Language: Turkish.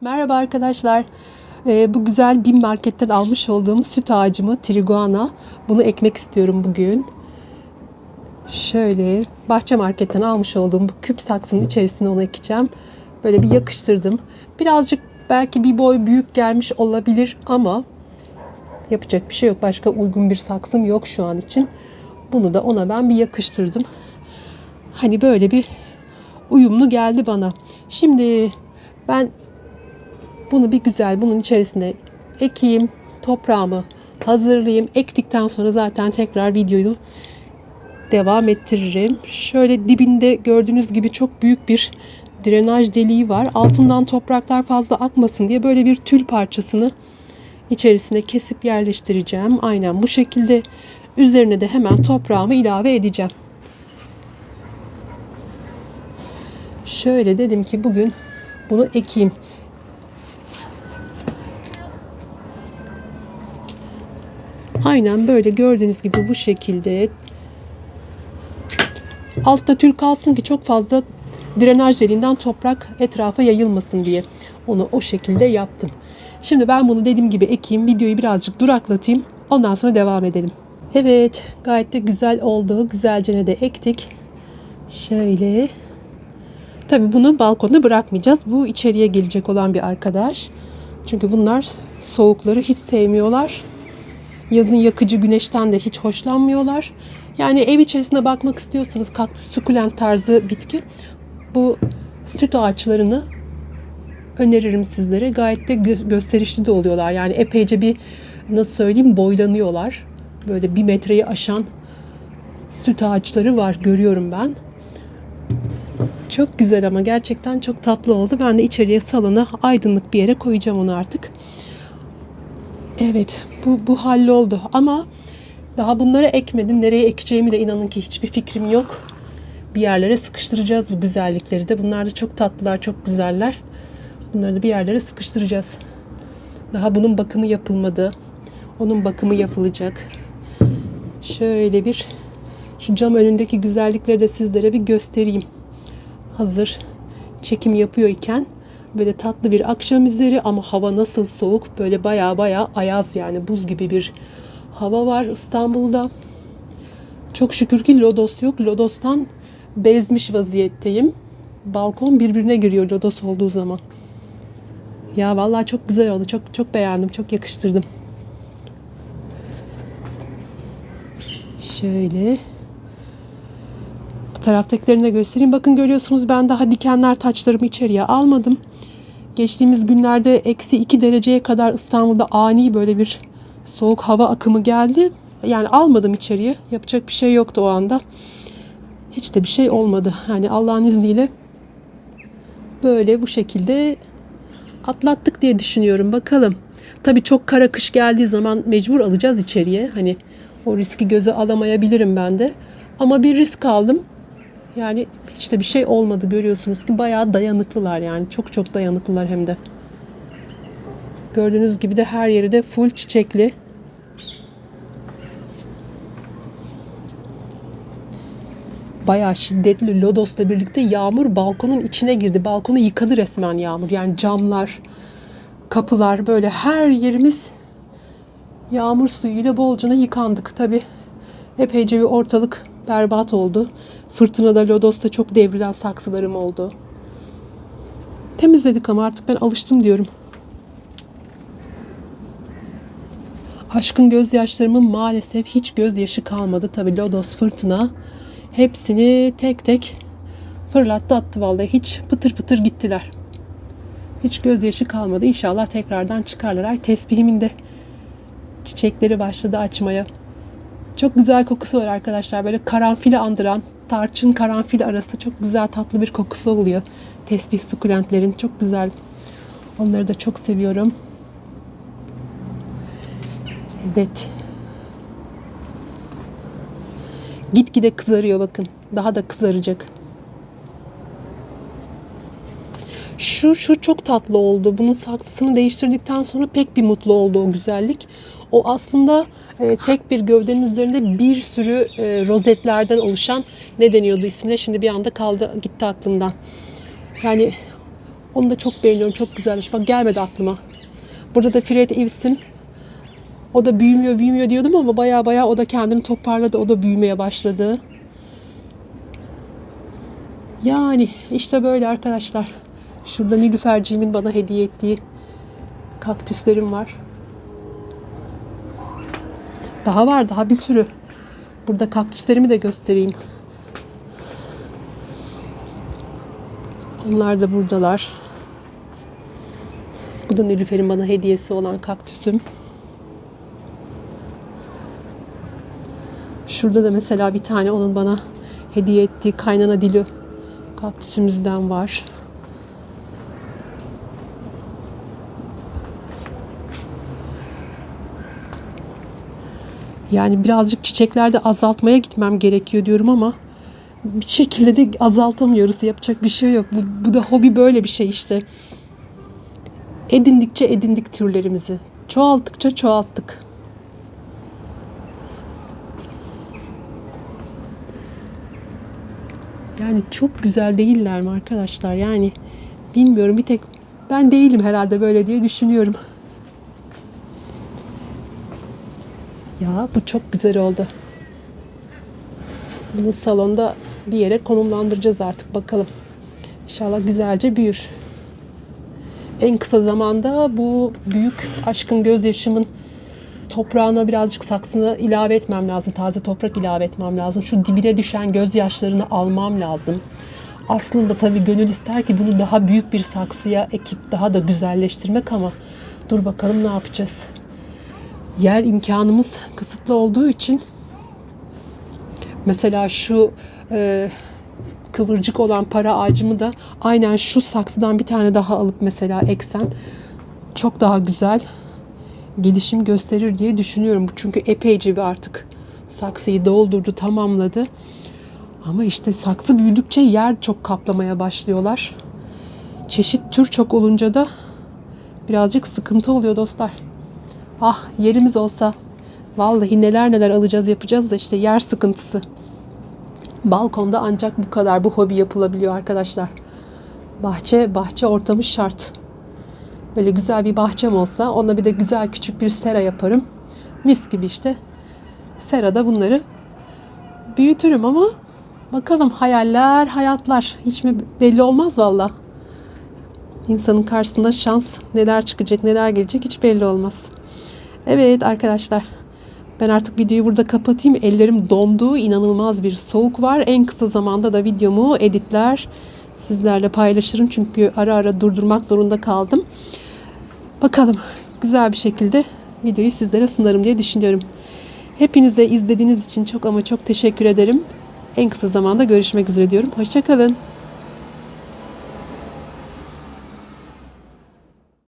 Merhaba arkadaşlar. Ee, bu güzel bir marketten almış olduğum süt ağacımı Triguana. Bunu ekmek istiyorum bugün. Şöyle bahçe marketten almış olduğum bu küp saksının içerisine onu ekeceğim. Böyle bir yakıştırdım. Birazcık belki bir boy büyük gelmiş olabilir ama yapacak bir şey yok. Başka uygun bir saksım yok şu an için. Bunu da ona ben bir yakıştırdım. Hani böyle bir uyumlu geldi bana. Şimdi ben bunu bir güzel bunun içerisine ekeyim. Toprağımı hazırlayayım. Ektikten sonra zaten tekrar videoyu devam ettiririm. Şöyle dibinde gördüğünüz gibi çok büyük bir drenaj deliği var. Altından topraklar fazla akmasın diye böyle bir tül parçasını içerisine kesip yerleştireceğim. Aynen bu şekilde üzerine de hemen toprağımı ilave edeceğim. Şöyle dedim ki bugün bunu ekeyim. Aynen böyle gördüğünüz gibi bu şekilde altta tül kalsın ki çok fazla drenaj deliğinden toprak etrafa yayılmasın diye onu o şekilde yaptım. Şimdi ben bunu dediğim gibi ekeyim. Videoyu birazcık duraklatayım. Ondan sonra devam edelim. Evet gayet de güzel oldu. Güzelce de ektik. Şöyle. Tabii bunu balkonda bırakmayacağız. Bu içeriye gelecek olan bir arkadaş. Çünkü bunlar soğukları hiç sevmiyorlar. Yazın yakıcı güneşten de hiç hoşlanmıyorlar. Yani ev içerisinde bakmak istiyorsanız kaktüs sukulent tarzı bitki bu süt ağaçlarını öneririm sizlere. Gayet de gö- gösterişli de oluyorlar. Yani epeyce bir nasıl söyleyeyim boylanıyorlar. Böyle bir metreyi aşan süt ağaçları var görüyorum ben. Çok güzel ama gerçekten çok tatlı oldu. Ben de içeriye salona aydınlık bir yere koyacağım onu artık. Evet bu, bu halloldu ama daha bunları ekmedim. Nereye ekeceğimi de inanın ki hiçbir fikrim yok. Bir yerlere sıkıştıracağız bu güzellikleri de. Bunlar da çok tatlılar, çok güzeller. Bunları da bir yerlere sıkıştıracağız. Daha bunun bakımı yapılmadı. Onun bakımı yapılacak. Şöyle bir şu cam önündeki güzellikleri de sizlere bir göstereyim. Hazır çekim yapıyor iken böyle tatlı bir akşam üzeri ama hava nasıl soğuk böyle baya baya ayaz yani buz gibi bir hava var İstanbul'da. Çok şükür ki lodos yok. Lodos'tan bezmiş vaziyetteyim. Balkon birbirine giriyor lodos olduğu zaman. Ya vallahi çok güzel oldu. Çok çok beğendim. Çok yakıştırdım. Şöyle de göstereyim. Bakın görüyorsunuz ben daha dikenler taçlarımı içeriye almadım. Geçtiğimiz günlerde eksi 2 dereceye kadar İstanbul'da ani böyle bir soğuk hava akımı geldi. Yani almadım içeriye. Yapacak bir şey yoktu o anda. Hiç de bir şey olmadı. Yani Allah'ın izniyle böyle bu şekilde atlattık diye düşünüyorum. Bakalım. Tabii çok kara kış geldiği zaman mecbur alacağız içeriye. Hani o riski göze alamayabilirim ben de. Ama bir risk aldım. Yani hiç de bir şey olmadı görüyorsunuz ki bayağı dayanıklılar yani. Çok çok dayanıklılar hem de. Gördüğünüz gibi de her yeri de full çiçekli. Bayağı şiddetli lodosla birlikte yağmur balkonun içine girdi. Balkonu yıkadı resmen yağmur. Yani camlar, kapılar böyle her yerimiz yağmur suyuyla bolcana yıkandık. Tabi epeyce bir ortalık berbat oldu. Fırtınada lodosta çok devrilen saksılarım oldu. Temizledik ama artık ben alıştım diyorum. Aşkın gözyaşlarımın maalesef hiç gözyaşı kalmadı. Tabi lodos fırtına hepsini tek tek fırlattı attı vallahi. Hiç pıtır pıtır gittiler. Hiç gözyaşı kalmadı. İnşallah tekrardan çıkarlar. Ay tesbihimin de çiçekleri başladı açmaya. Çok güzel kokusu var arkadaşlar. Böyle karanfili andıran, tarçın karanfil arası çok güzel tatlı bir kokusu oluyor. Tesbih sukulentlerin çok güzel. Onları da çok seviyorum. Evet. Gitgide kızarıyor bakın. Daha da kızaracak. Şu şu çok tatlı oldu. Bunun saksısını değiştirdikten sonra pek bir mutlu oldu o güzellik. O aslında e, tek bir gövdenin üzerinde bir sürü e, rozetlerden oluşan ne deniyordu ismine şimdi bir anda kaldı gitti aklımdan. Yani Onu da çok beğeniyorum. Çok güzelmiş. Bak gelmedi aklıma. Burada da Fred Eves'in o da büyümüyor büyümüyor diyordum ama baya baya o da kendini toparladı. O da büyümeye başladı. Yani işte böyle arkadaşlar. Şurada Nilüferciğimin bana hediye ettiği kaktüslerim var. Daha var daha bir sürü. Burada kaktüslerimi de göstereyim. Onlar da buradalar. Bu da Nilüfer'in bana hediyesi olan kaktüsüm. Şurada da mesela bir tane onun bana hediye ettiği kaynana dili kaktüsümüzden var. Yani birazcık çiçeklerde azaltmaya gitmem gerekiyor diyorum ama bir şekilde de azaltamıyoruz. Yapacak bir şey yok. Bu, bu da hobi böyle bir şey işte. Edindikçe edindik türlerimizi. Çoğalttıkça çoğalttık. Yani çok güzel değiller mi arkadaşlar? Yani bilmiyorum bir tek ben değilim herhalde böyle diye düşünüyorum. Ya bu çok güzel oldu. Bunu salonda bir yere konumlandıracağız artık bakalım. İnşallah güzelce büyür. En kısa zamanda bu büyük aşkın gözyaşımın toprağına birazcık saksını ilave etmem lazım. Taze toprak ilave etmem lazım. Şu dibine düşen gözyaşlarını almam lazım. Aslında tabii gönül ister ki bunu daha büyük bir saksıya ekip daha da güzelleştirmek ama dur bakalım ne yapacağız. Yer imkanımız kısıtlı olduğu için mesela şu e, kıvırcık olan para ağacımı da aynen şu saksıdan bir tane daha alıp mesela eksen çok daha güzel gelişim gösterir diye düşünüyorum. Bu çünkü epeyce bir artık saksıyı doldurdu, tamamladı. Ama işte saksı büyüdükçe yer çok kaplamaya başlıyorlar. Çeşit tür çok olunca da birazcık sıkıntı oluyor dostlar. Ah yerimiz olsa vallahi neler neler alacağız yapacağız da işte yer sıkıntısı. Balkonda ancak bu kadar bu hobi yapılabiliyor arkadaşlar. Bahçe bahçe ortamı şart. Böyle güzel bir bahçem olsa ona bir de güzel küçük bir sera yaparım. Mis gibi işte. Serada bunları büyütürüm ama bakalım hayaller, hayatlar hiç mi belli olmaz valla. İnsanın karşısında şans neler çıkacak, neler gelecek hiç belli olmaz. Evet arkadaşlar ben artık videoyu burada kapatayım. Ellerim dondu. inanılmaz bir soğuk var. En kısa zamanda da videomu editler sizlerle paylaşırım. Çünkü ara ara durdurmak zorunda kaldım. Bakalım güzel bir şekilde videoyu sizlere sunarım diye düşünüyorum. Hepinize izlediğiniz için çok ama çok teşekkür ederim. En kısa zamanda görüşmek üzere diyorum. Hoşçakalın.